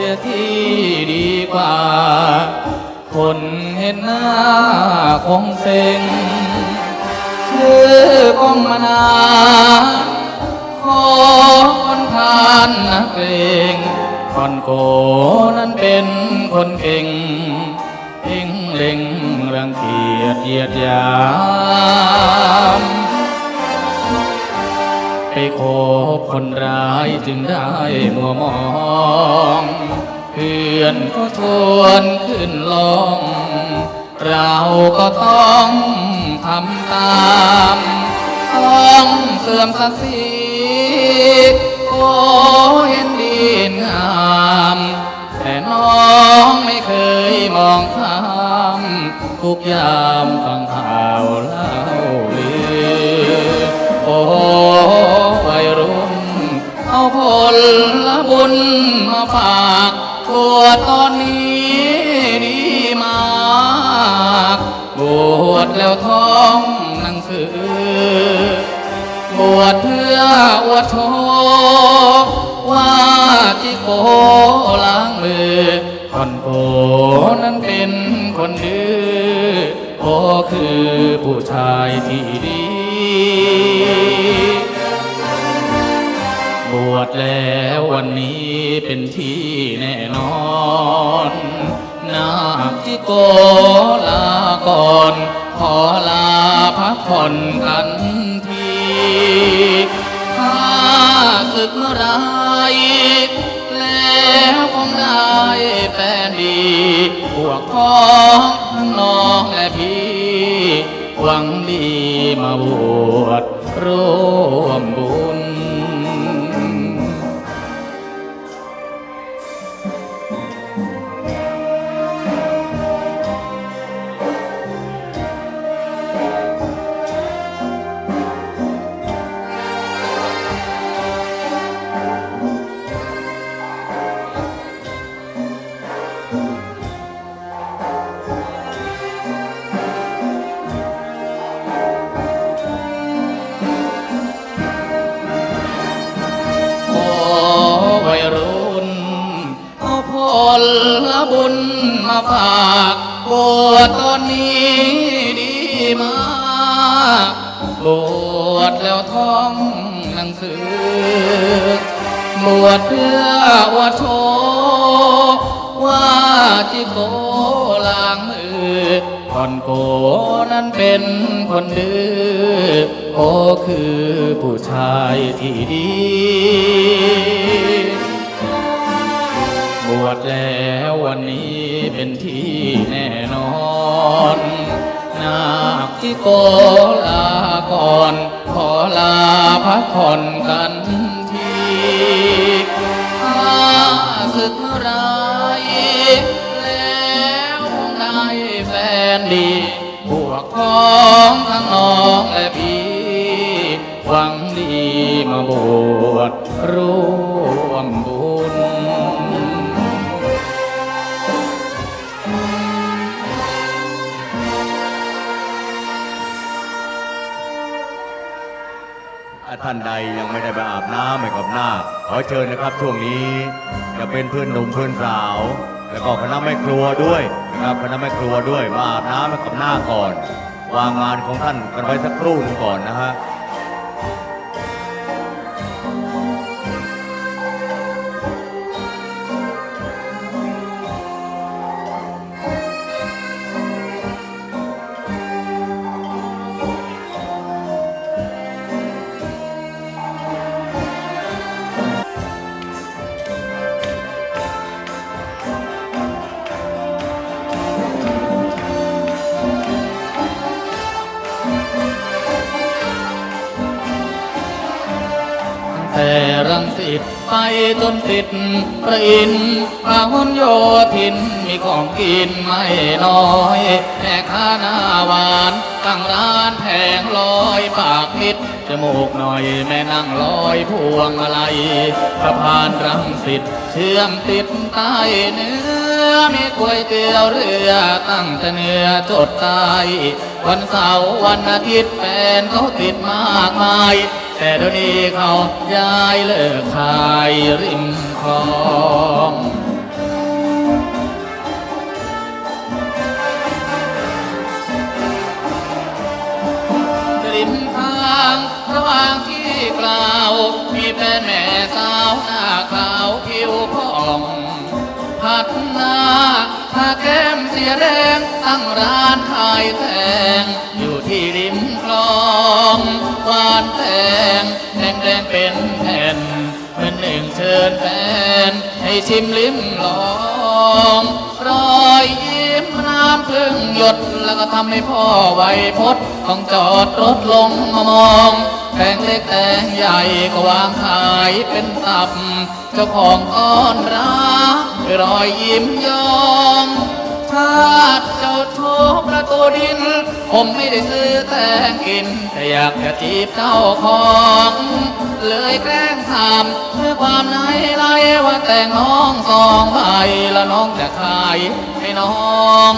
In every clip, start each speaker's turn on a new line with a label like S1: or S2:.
S1: เสียที่ดีกว่า คนเห็นหน้าคงเซ็งชื่อกองมานาขอคนทานนักเองคนโกนั้นเป็นคนเก่งเพ่งเล็งรังเกียจเยียดยาม ไปคบคนร้ายจึงได้มัวมอง เพื่อนก็ชวนขึ้นลองเราก็ต้องทำตามต้องเสื่อมศักดิ์ศรีโอ้เห็นดีงามแต่น้องไม่เคยมองข้ามทุกยามฟังข่าวเล่าลือโอ้ บุญมาฝากตัวตอนนี้ดีมากบวชแล้วท้องหนังสือบวชเพื่ออวดโชว์ว่าจิโกล้างมือคนโกนั้นเป็นคนดื้อโอ้คือผู้ชายที่ ลาก่อน ขอลาพักผ่อนกันทีถ้าศึกเมื่อไรแล้วคงได้แฟนดีพวกพ้องทั้งน้องและพี่หวังดีมาบวชร่วมบุญ อนนี้ดีมากบวชแล้วท่องหนังสือบวชเพื่ออวดโชว่าจิโกล้างมือคนโกนั้นเป็นคนดื้อโอคือผู้ชายที่ดี บวชแล้ววันนี้เป็นที่แน่นอนนาคที่โกลาก่อน ขอลาพักผ่อนกันทีถ้าศึกเมื่อไรแล้วคงได้แฟนดี พวกพ้องทั้งน้องและพี่หวังดีมาบวชร่วมบุญ
S2: ท่านใดยังไม่ได้ไปอาบน้ำให้กับนาคขอเชิญนะครับช่วงนี้ จะเป็นเพื่อนหนุ่มเพื่อนสาว แล้วก็คณะแม่ครัวด้วยนะครับคณะแม่ครัวด้วยมาอาบน้ำให้กับนาคก่อน วางงานของท่านกันไว้สักครู่หนึงก่อนนะฮะ
S1: ไปจนติดประอินพหนโยธินมีของกินไม่น้อยแม่ค้าหน้าหวานตั้งร้านแผงลอยปากมิดจมูกหน่อยแม่นั่งลอยพวงมาลัยสะพานรังสิตเชื่อมติดใต้เนื้อมีก๋วยเตี๋ยวเรือตั้งแต่เนื้อจดใต้วันเสาร์วันอาทิตย์แฟนเขาติดมากมาย แต่เดี๋ยวนี้เขาย้ายเลิกขายริมคลองริมทางระหว่างที่กล่าว มีแฟนแม่สาวหน้าขาวผิวผ่องผัดหน้าทาแก้มเสียแดงตั้งร้านขายแตงานแตงแดงแดงเป็นแผ่นเมือนหนึ่งเชิญแฟนให้ชิมลิ้มลองรอยยิ้มน้ำพึ่งหยดแล้วก็ทำให้พ่อไวพดต้องจอดรถลงมามองแตงเล็กแตงใหญ่ก็วางขายเป็นตับ เจ้าของก้อนรักรอยยิ้มยอม ถ้าเจ้าโชคประตูดิน ผมไม่ได้ซื้อแตงกิน แต่อยากจะจีบเจ้าของ เลยแกล้งถามเพื่อความในไรว่าแต่งน้องสองใบแล้วน้องจะขายให้น้อง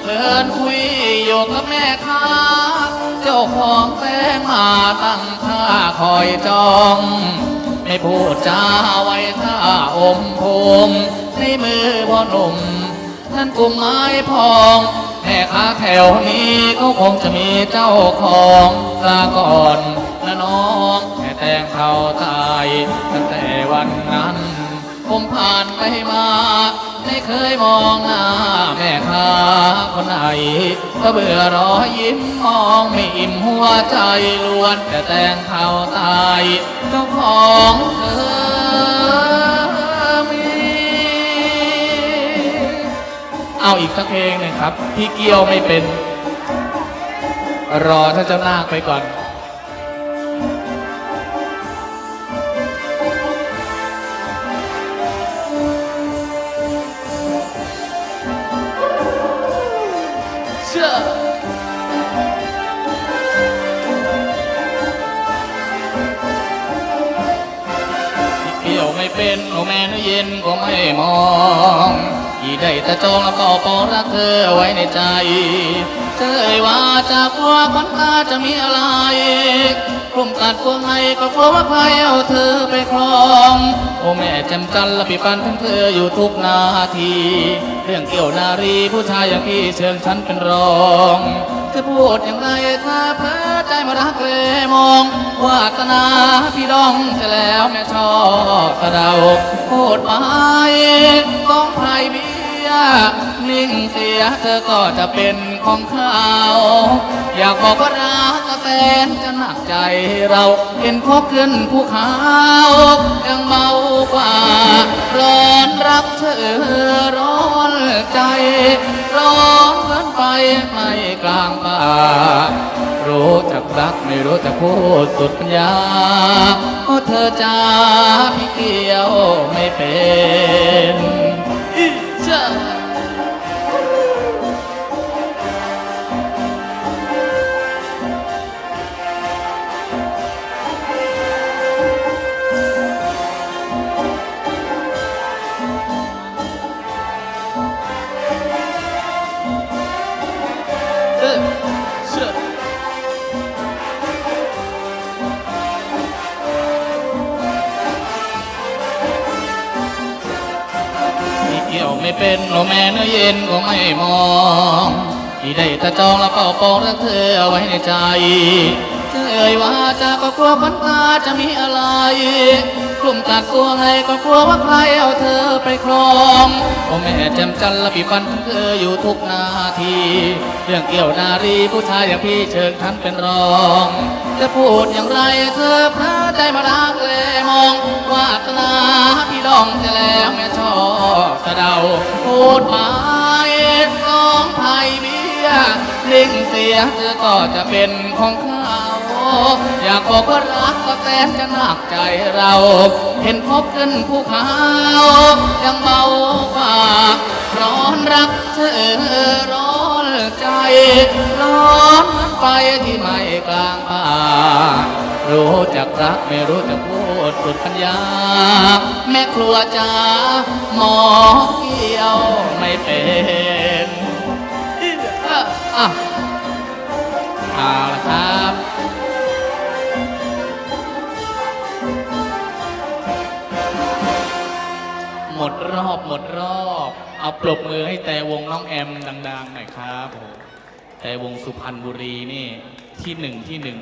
S1: เพลินคุยอยู่กับแม่ค้า เจ้าของแตงมาตั้งท่าคอยจองไม่พูดจาไว้ท่าอมพมในมือพ่อหนุ่ม ท่านกุมไม้พองแม่ค้าแถวนี้ก็คงจะมีเจ้าของลาก่อนนะน้องแค่แตงเขาตายตั้งแต่วันนั้น ผมผ่านไปมา ไม่เคยมองหน้าแม่ค้าคนไหนก็เบื่อรอยิ้มมองไม่อิ่มหัวใจล้วนแต่แตงเขาตายเจ้าของเธอ เอาอีกสักเพลงหนึ่งครับ พี่เกี้ยวไม่เป็น รอท่านเจ้านาคไปก่อน เชื่อเกี่ยวไม่เป็นโอแม่นเย็นก็ไม่มอง อีได้แต่จองแล้วก็ปองรักเธอไว้ในใจ เธอเอ่ยว่าจากลัวคนตาจะมีอะไรกลุ่มกัดกลัวไงก็กลัวว่าใครเอาเธอไปครองโอ้แม่จำจันละปีปันทั้งเธออยู่ทุกนาที เรื่องเกี่ยวนารีผู้ชายอย่างพี่เชิญฉันเป็นรองจะพูดอย่างไรถ้าเพ้อใจมารักเลมอง วาสนาพี่ดองจะแล้วแม่ชอบกระเดาพูดไปต้องไพ่เบี้ ย นิ่งเสียเธอก็จะเป็นของเขาอยากบอกว่ารักกระแสนจะหนักใจเราเห็นพบขึ้นภูเขายังเบากว่า ร้อนรักเธอร้อนใจ ร้อนเกินไปไม่กลางป่ารู้จักรักไม่รู้จักพูดสุดปัญญา เป็นโอแม่เนื้อเย็นก็ไม่มองที่ได้ต่จองแล้วเป่าปองรักเธอเอาไว้ในใจเธอเอ่ยว่าจะก็กลัวพันตาจะมีอะไรกลุ่มกักลัวไงก็กลัวว่าใครเอาเธอไปครองโอแม่แจ่มจันและปีฟันเธออยู่ทุกนาที เรื่องเกี่ยวนารีผู้ชายอย่างพี่เชิญท่านเป็นรอง จะพูดอย่างไรเธอพระ ใจมารักเลยมองวาสนาพี่ดองจะแล้วแม่ชอบสะเดาพูดหมายน้องไทยเบี้ยลิงเสียเธอก็จะเป็นของเขาอยากบอกว่ารักก็แต่จะหนักใจเรา เห็นพบขึ้นภูเขายังเบากว่า ร้อนรักเธอร้อนใจ ร้อนไฟที่ไหม้กลาง รู้จักรักไม่รู้จักพูดสุดปัญญา แม่ครัวจ้าหมอเกี่ยวไม่เป็นอะอะเอาละครับหมดรอบหมดรอบ เอาปรบมือให้แต่วงน้องแอมดังๆหน่อยครับแต่วงสุพรรณบุรีนี่ที่หนึ่งที่หนึ่ง